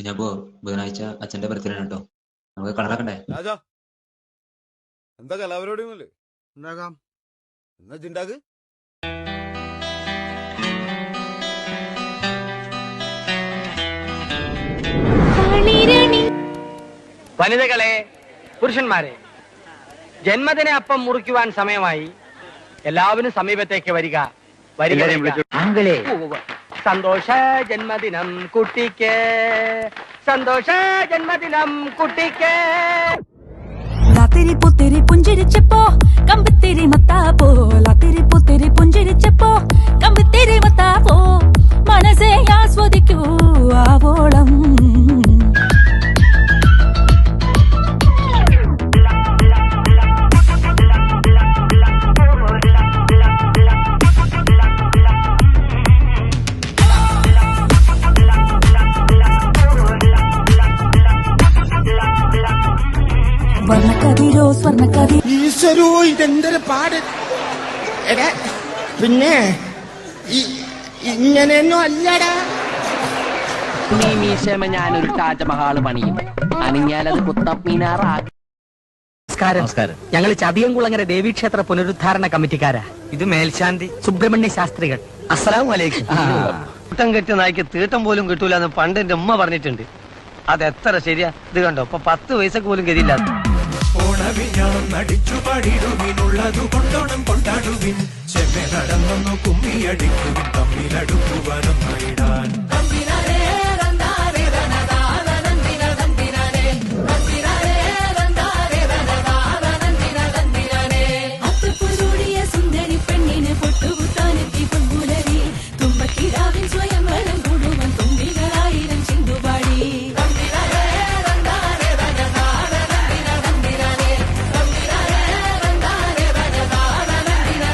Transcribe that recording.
കുഞ്ഞാപ്പോ ബുധനാഴ്ച അച്ഛന്റെ ബർത്ത്ഡേ ആണ് കേട്ടോ. നമുക്ക് കളറാക്കണ്ടേ രാജാ. എന്താ ഉണ്ടാകാം എന്നാ ചിണ്ടാക്ക് വനിതകളെ പുരുഷന്മാരെ ജന്മദിന അപ്പം മുറിക്കുവാൻ സമയമായി എല്ലാവരും സമീപത്തേക്ക് വരിക. വരിക, വരിക. സന്തോഷ ജന്മദിനം കുട്ടിക്ക്. സന്തോഷ ജന്മദിനം കുട്ടിക്ക്. പുത്തിരി പുഞ്ചിരിച്ചപ്പോ കമ്പിത്തിരി മത്താപ്പോ. വർണക്കതിരോ സ്വർണക്കതി ഈശ്വരോ ഇതെന്തൊരു പാട്. എടാ പിന്നെ ഇങ്ങനെയൊന്നും അല്ലടാ. ഈ മീശമ ഞാനൊരു താജ്മഹാൾ പണിയും. അണിഞ്ഞാലത് കുത്തപ്പീനാറാകും നമസ്കാരം. ഞങ്ങൾ ചതിയംകുളങ്ങര ദേവീക്ഷേത്ര പുനരുദ്ധാരണ കമ്മിറ്റിക്കാരാ. ഇത് മേൽശാന്തി. സുബ്രഹ്മണ്യ ശാസ്ത്രികൾ. അസ്സലാം വലൈക്കും കൂട്ടം കെട്ടിയ നായ്ക്ക് തീട്ടം പോലും കിട്ടൂല എന്ന് പണ്ട് എന്റെ ഉമ്മ പറഞ്ഞിട്ടുണ്ട്. അത് എത്ര ശരിയാ? ഇത് കണ്ടോ? ഇപ്പൊ പത്ത് പൈസക്ക് പോലും ഗതിയില്ല ഓണവിഞ്ഞാണം നടിച്ചു പാടിടുവിനുള്ളതു കൊണ്ടോണം കൊണ്ടാടുവിൻ. ചെമ്മെ നടന്നൊന്നു കുമ്മിയടിക്കുവിൻ. തമ്മിലടുക്കുവാനൊന്നായിടാൻ അത്തപ്പൂടിയ